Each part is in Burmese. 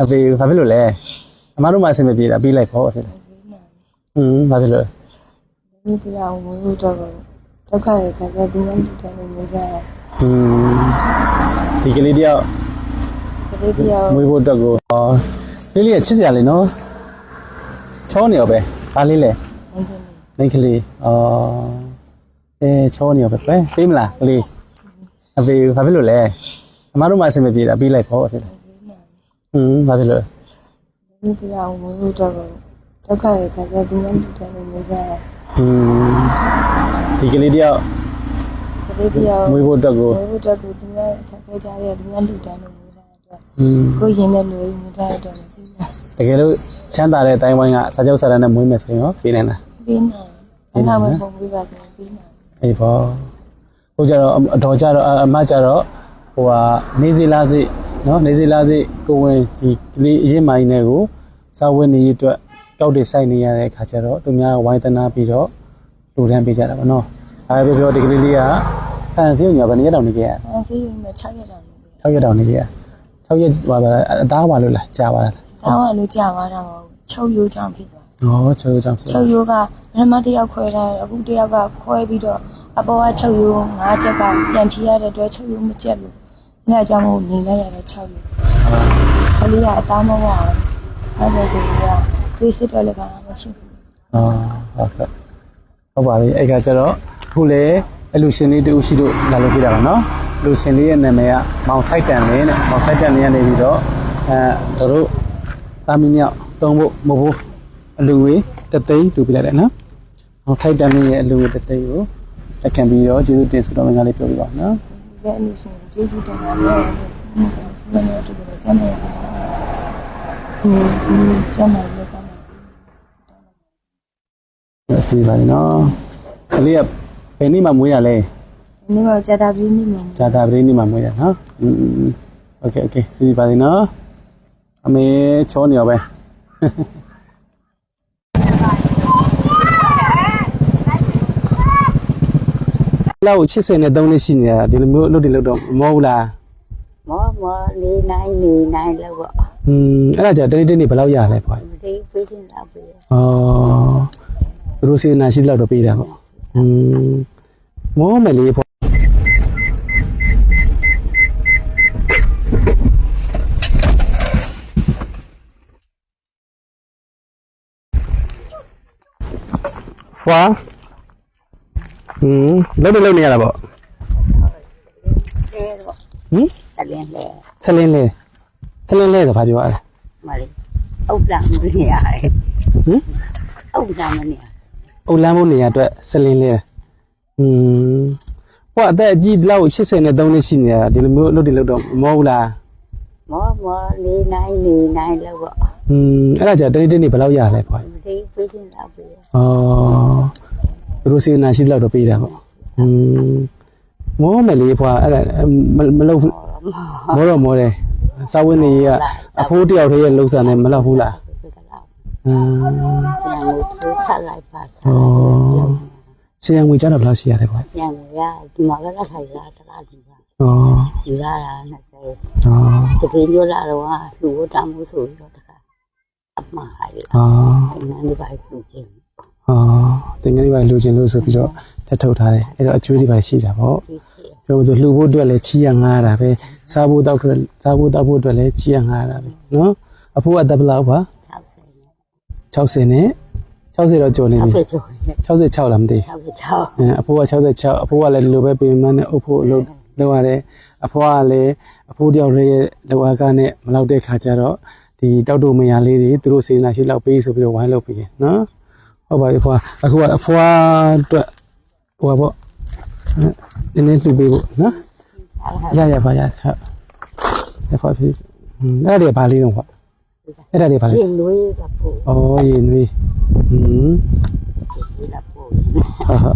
အဖေဘာဖြစ်လို့လဲအမတို့မှအဆင်မပြေတာပြီးလိုက်ပေါ့ဖြစ်တယ်ဟင်းဘာဖြစ်လို့လဲဒီတရားဝင်လို့တော့ဒုက္ခရဲ့ခါကျဒီနေ့တူတယ်လို့ပြောကြတာဟင်းဒီကလေးတယောက်ဒီတရားမွေးဖို့အတွက်ကိုဟောလေးလေးကချစ်စရာလေးနော်ချောနေရောပဲဘာလေးလဲနိုင်တယ်မိန်းကလေးအော်အဲချောနေရောပဲပဲပေးမလားကလေးအဖေဘာဖြစ်လို့လဲအမတို့မှအဆင်မပြေတာပြီးလိုက်ပေါ့ဖြစ်တယ် ဟင်းဘာဖြစ်လို့လဲဒီတရားဝင်လို့တော့ဒုက္ခရဲ့ခါကျဒီနေ့တူတယ်လို့ပြောကြတာဟင်းဒီကလေးတယောက်ဒီတရားမွေးဖို့အတွက်ကိုဝင်လို့တော့ဒီနေ့ခါကျကြတဲ့ဒီနေ့တူတယ်လို့ပြောကြတာဟင်းကိုရင်တဲ့လူမျိုးထားတော့မသိဘူးတကယ်လို့ချမ်းသာတဲ့အတိုင်းဝိုင်းကစာချုပ်စာတမ်းနဲ့မွေးမယ်ဆိုရင်ရောပေးနိုင်လားပြီးနိုင်အဲ့ဒါမှပုံပြပါစေပြီးနိုင်အေးပေါ့ဟိုကြတော့အတော်ကြတော့အအမကြတော့ဟိုဟာနေစီလာစီ နော်နေစီလာစီကိုဝင်ဒီကလေးအရင်မိုင်းနဲ့ကိုစာဝတ်နေရအတွက်တောက်တွေစိုက်နေရတဲ့ခါကျတော့သူများဝိုင်းတနာပြီးတော့လူတန်းပေးကြတာပေါ့နော်အဲပြောပြောဒီကလေးလေးကဖန်စီညဘယ်နှစ်ရက်တောင်နေခဲ့ရအဲဆေးရုံမှာ6ရက်တောင်နေတယ်6ရက်တောင်နေခဲ့ရ6ရက်ပါပါအသားပါလို့လားကြာပါလားဒါမှလူကြသွားတာမဟုတ်ချုပ်ရိုးကြောင့်ဖြစ်သွားဩ6ရက်ကြောင့်ဖြစ်ချုပ်ရိုးကပထမတစ်ယောက်ခွဲထားတယ်အခုတစ်ယောက်ကခွဲပြီးတော့အပေါ်ကချုပ်ရိုး၅ချက်ကပြန်ဖြေရတဲ့အတွက်ချုပ်ရိုးမကျက်လို့ ။အဲ့ဒါကြောင့်မို့နေလိုက်ရတဲ့6လို့။ကလေးကအသားမဝအောင်။ဟုတ်တယ်ဆိုပြီးတော့တွေးစစ်တော့လည်းကောင်းမှဖြစ်ဘူး။အော်ဟုတ်ကဲ့။ဟုတ်ပါပြီ။အဲ့ကကျတော့ခုလေအလူရှင်လေးတူရှိလို့လာလို့ပြတာပါနော်။လူရှင်လေးရဲ့နာမည်ကမောင်ထိုက်တန်လင်းတဲ့။မောင်ထိုက်တန်လင်းကနေပြီးတော့အဲတို့တာမီမြောက်တုံးဖို့မဖို့အလူဝေးတသိန်းတူပြလိုက်တယ်နော်။မောင်ထိုက်တန်လင်းရဲ့အလူဝေးတသိန်းကိုလက်ခံပြီးတော့ကျေးဇူးတင်ဆုတောင်းငါလေးပြောပြပါနော်။ ဒီအမှုရှင်ကျေးဇူးတင်ပါတယ်ဒီစနေနေ့တူတယ်ကျမ်းမာရေးဒီကျမ်းမာရေးကောင်းပါ အစီပါနော်ကလေးကဘယ်နေ့မှမွေးရလဲ ဒီနေ့မှကြာတာပြီးနေမှာ ဇာတာပရိနိမှာမွေးရနော်อืมโอเคโอเคစီပါစီနော်အမေချောနေရောပဲ လောက်80နဲ့3နှစ်ရှိနေတာဒီလိုမျိုးအလုပ်တွေလုပ်တော့မဟုတ်ဘူးလား မောမောနေနိုင်နေနိုင်လို့ပေါ့ อืมအဲ့ဒါじゃတနေ့တနေ့ဘယ်လောက်ရလဲဖွာ မသိပေးချင်တာပေး ဩသူတို့စေနာရှိလောက်တော့ပေးတာပေါ့อืมမောမယ်လေးဖွာဖွာ ဟင်းလုံးနေလုံးနေရတာပေါ့လေပေါ့ဟင်ဆလင်းလေဆလင်းလေဆလင်းလေဆိုဘာပြောရလဲမလေးအုတ်လမ်းမနေရတယ်ဟင်အုတ်လမ်းမနေရအုတ်လမ်းမနေရအတွက်ဆလင်းလေဟင်းဟောအသက်အကြီးလောက်83နှစ်ရှိနေတာဒီလိုမျိုးလုပ်တယ်လုပ်တော့မဟုတ်လားမောမောလေးနိုင်နေနိုင်လို့ပေါ့อืมအဲ့ဒါじゃတနေ့တနေ့ဘယ်လောက်ရလဲဖွားဒီပေးချင်းလောက်ပေးဩ သူတို့စေနာရှိလောက်တော့ပေးတာပေါ့อืมမောမယ်လေးဖွာအဲ့ဒါမလုံမောတော့မောတယ်စာဝင်းနေကြီးကအဖိုးတယောက်တည်းရဲ့လှုပ်ဆန်နေမလောက်ဘူးလားအင်းဆရာငွေထိုးဆက်လိုက်ပါဆရာဆရာငွေကျတော့ဘယ်လောက်ရှိရလဲပေါ့ဆရာငွေကဒီမှာကလည်းထိုင်လာတလားဒီကဩဒီလာတာနဲ့ပဲဩတကယ်ညလာတော့လှူတော့တမှုဆိုပြီးတော့တခါအမှားရည်ဩနန်းဒီပိုက်ကိုကျင်း အာတင်ငယ်လေးပါလိုချင်လို့ဆိုပြီးတော့တက်ထုတ်ထားတယ်အဲ့တော့အကျွေးလေးပါရှိတာပေါ့ဒီစီပြောလို့ဆိုလှူဖို့အတွက်လည်းချီရငားတာပဲစားဖို့တောက်အတွက်စားဖို့တောက်ဖို့အတွက်လည်းချီရငားတာပဲနော်အဖိုးအသက်ဘယ်လောက်ပါ60နဲ့60တော့ကျော်နေပြီ60ကျော်နေ66လားမသိ60ကျော်အဲအဖိုးက66အဖိုးကလည်းဒီလိုပဲပြင်မနဲ့အုပ်ဖို့လုပ်လုပ်ရတယ်အဖိုးကလည်းအဖိုးတယောက်ရဲ့လောအားကနဲ့မလောက်တဲ့ခါကျတော့ဒီတောက်တုံမယာလေးတွေသူတို့စေနာရှိလောက်ပေးဆိုပြီးတော့ဝိုင်းလုပ်ပြီးနော် ဟုတ်ပါပြီအဖိုးကအခုကအဖိုးအတွက်ဟိုပါပေါ့နည်းနည်းလှူပေးဖို့နော်ရရပါရဟုတ်ရပါပြီအဲ့ဒါတွေဘာလေးတော့ပေါ့အဲ့ဒါတွေဘာလေးရှင်လွေးကပို့ဩရေနွေးဟွန်းဒီကပို့ဟာဟာ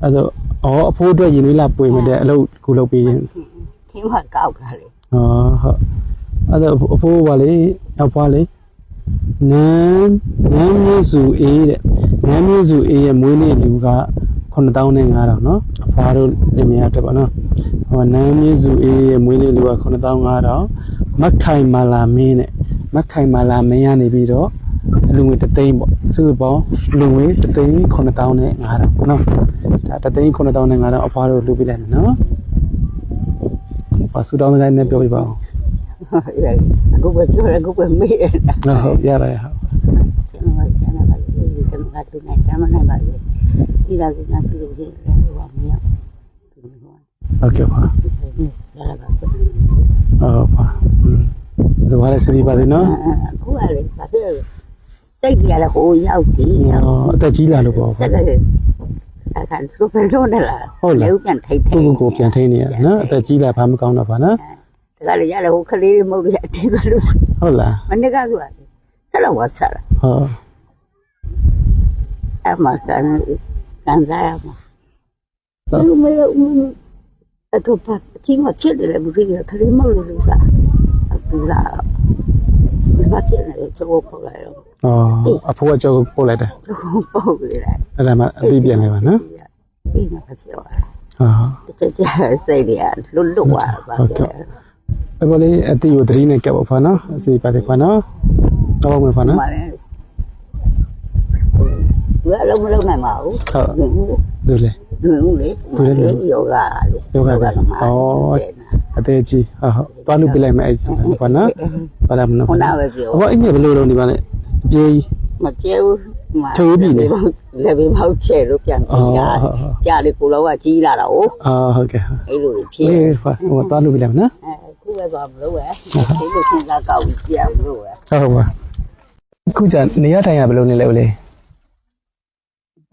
အဲ့တော့အော်အဖိုးအတွက်ရင်နွေးလာပွေမတဲ့အလုပ်ကိုလုပ်ပေးရင်သင်မကောက်တာလေဟောဟုတ်အဲ့တော့အဖိုးကလေအဖွားလေ နန်းနန်းမြင့်စုအေးတဲ့နန်းမြင့်စုအေးရဲ့မွေးနေ့လူက9000နဲ့9000เนาะအဖွားတို့လင်မယားအတွက်ပေါ့နော်ဟောနန်းမြင့်စုအေးရဲ့မွေးနေ့လူက9500မက်ခိုင်မာလာမင်းတဲ့ မက်ခိုင်မာလာမင်းရနေပြီးတော့အလူငွေတသိန်းပေါ့စုစုပေါင်းအလူငွေတသိန်း9000နဲ့9000နော်ဒါတသိန်း9000နဲ့9000အဖွားတို့လူပေးလိုက်မယ်နော်ဘာစုတောင်းတဲ့နဲ့ပြောပြပါဦး အခုပဲပြောရအခုပဲမေးရတာဟုတ်ဟုတ်ရပါတယ်ဟုတ်ကျွန်တော်ကျန်တာပါလေကျွန်တော်ကသူနဲ့တမ်းမနိုင်ပါဘူးဒီကကသူ့ကိုလည်းဟိုမရသူကဟု တ်ကဲ့ပါလာလာပါဟုတ်ပါอืมဒီဘာလဲစပြီပါသေးနော်အခုကလေဘာဖြစ်လဲစိတ်ကြီးရဟိုရောက်ပြီအော်အသက်ကြီးလာလို့ပေါ့စက်ကအခါသူပဲလုံးတယ်လားပြန်ထိတ်ထိကိုတ်ကိုကိုပြန်ထိနေရနော်အသက်ကြီးလာဘာမကောင်းတော့ပါနော်ဒါကလည်းရတယ်ဟိုကလေးမဟုတ်ရအတေးကလို့ဟုတ်လားမနေ့ကဆိုတာဆက်တော့ဝါဆက်လာဟုတ်အမကန်ကန်စားရမှာဘယ်မလဲအတူပါချင်းမချစ်တယ်ဘူးရီခလေးမလို့လို့စားအခုလာဒီကပြည့်နေတယ်ချိုးပို့လိုက်တော့အော်အဖိုးကကြောက်ပို့လိုက်တယ်ချိုးပို့ပြီးလိုက်အဲ့ဒါမှအသိပြန်နေပါနော်ဒီမှာဖြစ်သွားဟုတ်တယ်ချက်ချက်စိတ်တွေကလွတ်လွတ်သွားပါပဲ အဲ့ပေါ်လေးအတိကိုသတိနဲ့ကပ်ပါဖာနော်အစီပါသေးဖာနော်တော့မယ်ဖာနော်မှလည်းဘယ်လုံးမလုံးနိုင်ပါဘူးဟုတ်ဒူလေလူဦးလေယောဂလေအသေးကြီးဟုတ်ဟုတ်သွားလို့ပြလိုက်မယ်အဲ့ဖာနော်ပါလာမနော်ခုနပဲပြောအဘအင်းကြီးဘယ်လိုလုပ်နေပါလဲအပြေးမကျဲဘူးလည်းပြီးမောက်ချဲလို့ပြန်ပြန်ကြကြားလေကိုလောကကြီးလာတာ哦အာဟုတ်ကဲ့ဟုတ်အဲ့လိုဖြစ်အေးဖာဟိုသွားလို့ပြလိုက်မယ်နော်အ ခုပဲသွားမလို့ပဲဒီလိုစဉ်းစားကောက်ပြန်လို့ပဲ ဟုတ်ပါခုကျနေရထိုင်ရဘယ်လိုနေလဲဦးလေး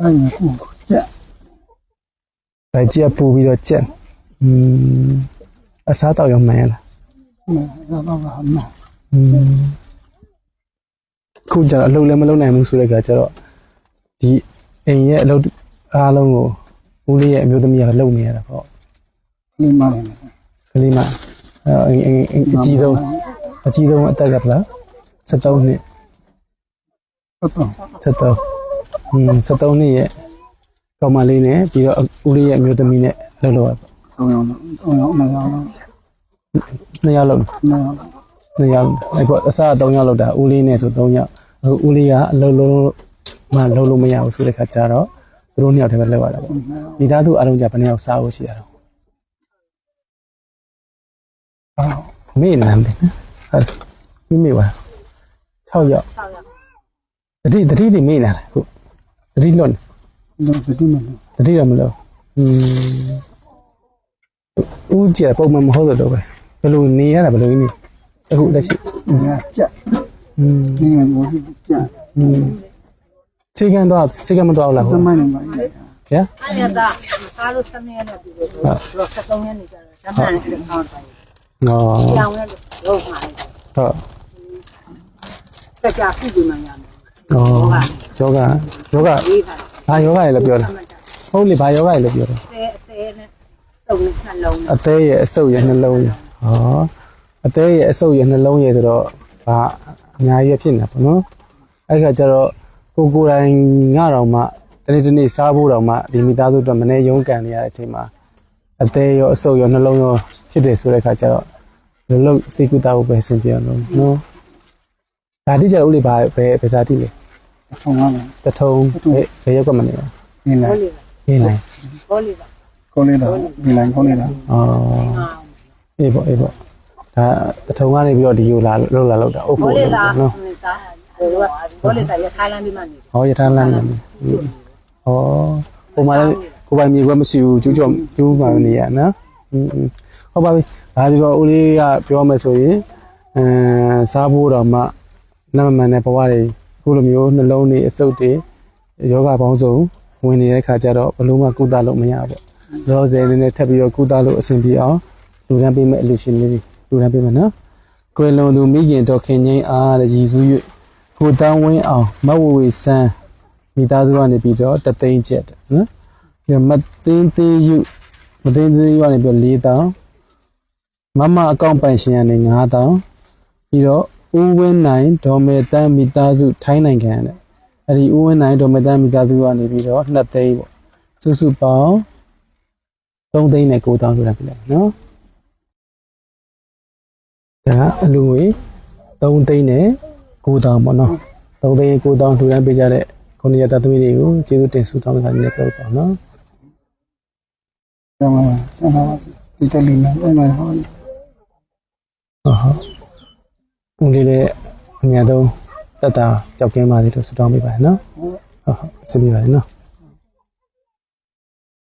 အဲ့ဒီကိုကြက် ဗကြက်ပူပြီးတော့ကြက်อืมအစားတော့ရောမှန်ရလား မယ်တော့တော့မှန် อืมခုကျတော့အလုပ်လည်းမလုပ်နိုင်ဘူးဆိုတဲ့ကကျတော့ဒီအိမ်ရဲ့အလုပ်အားလုံးကိုဦးလေးရဲ့အမျိုးသမီးကလုပ်နေရတာပေါ့ လိမ့်ပါလိမ့်မယ် ကလေးမအဲ အိမ်အိမ်အိမ်အကြီးဆုံးအကြီးဆုံးအသက်ကဘလား73နှစ်ဟုတ်တော့73อืม73နှစ်ရဲ့ကောင်မလေးနဲ့ပြီးတော့ဦးလေးရဲ့အမျိုးသမီးနဲ့လှုပ်လို့ရပေါ့တော့ရောတော့ရောမရောတော့နှစ်ယောက်လှုပ်နော်နှစ်ယောက်အဲ့ပေါ့အစား3ယောက်လှုပ်တာဦးလေးနဲ့ဆို3ယောက်အခုဦးလေးကအလုပ်လုံးမလှုပ်လို့မရဘူးဆိုတဲ့ခါကျတော့သူတို့နှစ်ယောက်တည်းပဲလှုပ်ရတာပေါ့မိသားစုအလုံးကြဘယ်နှစ်ယောက်စားဖို့ရှိရတော့ မေ့နေတယ်ဟုတ်မိမေ့ပါ6ယောက်6ယောက်တတိတတိတွေမေ့နေတယ်ခုတတိလွတ်နေ တော့ဒီမှာ တတိတော့မလို့อืมဦးကျပုံမှန်မဟုတ်တော့ပဲဘယ်လိုနေရတာဘယ်လိုနေအခုလက်ရှိ ညကြက် อืม ဒီမှာဘောကြက် อืมစေကန်တော့စေကန်မတော့လား တ ဟုတ် မိုင်းနေပါလေ ဗျာ အဲ့ဒါကားလို့7ရက်နဲ့ပြီးတော့တော့73ရက်နေကြတယ်ဓမ္မနဲ့ဆောင်း တယ်ဟောကြောင်နဲ့တော့မှာဟုတ်စက်ကြပြုပြီးမှရမယ်ဟောယောဂယောဂရေးတာဘာယောဂရလဲပြောတာဟုတ်လေဘာယောဂရလဲပြောတာအဲအဲနဲ့စုံနဲ့နှလုံးနဲ့အသေးရဲ့အဆုပ်ရဲ့နှလုံးရဲ့ဟောအသေးရဲ့အဆုပ်ရဲ့နှလုံးရဲ့ဆိုတော့ဘာအများကြီးဖြစ်နေတာပေါ့နော်အဲ့ခါကျတော့ကိုကိုယ်တိုင်ငါတော့မှတနေ့တနေ့စားဖို့တော့မှဒီမိသားစုအတွက်မနေရုန်းကန်နေရတဲ့အချိန်မှာအသေးရောအဆုပ်ရောနှလုံးရော ဖြစ်တယ်ဆိုတဲ့ခါကျတော့လုံလုံစိတ်ကူတာကိုပဲဆင်ပြေအောင်လို့နော်ဒါတိကျတော့ဦးလေးဘာပဲပဲစားတိလေထုံးရမယ်တထုံဘယ်ဘယ်ရောက်ကမနေဘူးဒီလိုဟုတ်လေဟင်းလိုက်ဘောလေးပါကိုလေးတော့ဒီလိုင်းကိုလေးတော့အော်အေးပေါ့အေးပေါ့ဒါတထုံကနေပြီးတော့ဒီကိုလာလောက်လာလောက်တာအုပ်ဘောဖို့လေးလောက်သားတာနော်နေတာဟိုကဘောလေးသားရခိုင်လမ်းဒီမှာနေဟောရထားလမ်းနေဟောဟိုမှာလည်းကိုပိုင်မြေကွက်မရှိဘူးကျူးကျော်ကျူးမှနေရနော်อืม ဟုတ်ပါပြီဒါဒီတော့ဦးလေးကပြောမယ်ဆိုရင်အဲစားဖို့တော့မှနမမှန်တဲ့ဘဝတွေခုလိုမျိုးနှလုံးတွေအဆုပ်တွေယောဂပေါင်းစုံဝင်နေတဲ့ခါကျတော့ဘလို့မှကုသလို့မရဘူးပေါ့လောဆယ်နေနဲ့ထပ်ပြီးတော့ကုသလို့အဆင်ပြေအောင်လူတန်းပေးမဲ့အလူရှင်လေးတွေလူတန်းပေးမယ်နော်ကွယ်လွန်သူမိခင်တော်ခင်ငိမ့်အားတဲ့ရည်စူး၍ကိုတန်းဝင်းအောင်မဝဝေဆန်းမိသားစုကနေပြီးတော့တသိန်းကျက်တယ်နော်ပြီးတော့မသိန်းသေးယူမသိန်းသေးယူကနေပြီးတော့၄တောင်း မမအကောင့်ပိုင်ရှင်ကနေ9တောင်းပြီးတော့ဦးဝင်းနိုင်ဒေါ်မေတန်းမိသားစုထိုင်းနိုင်ငံတဲ့အဲ့ဒီဦးဝင်းနိုင်ဒေါ်မေတန်းမိသားစုကနေပြီးတော့2သိန်းပေါ့စုစုပေါင်း3သိန်းနဲ့9တောင်းဆိုတာပြလိုက်နော်ဒါအလူငွေ3သိန်းနဲ့9000ပေါ့နော်3သိန်း9000ထူတန်းပေးကြတဲ့ခုနှစ်ရက်သားသမီးတွေကိုကျေးဇူးတင်ဆုတောင်းတာလည်းပြောပါနော်ကျမကျမဒီတလီနဲ့ဘယ်မှာဟော ဟုတ်ဟုတ်ဦးလေးလည်းအများဆုံးတက်တာကြောက်ကင်းပါသေးလို့ဆုတောင်းပေးပါနော်ဟုတ်ဟုတ်ဆက်ပြီးပါနော်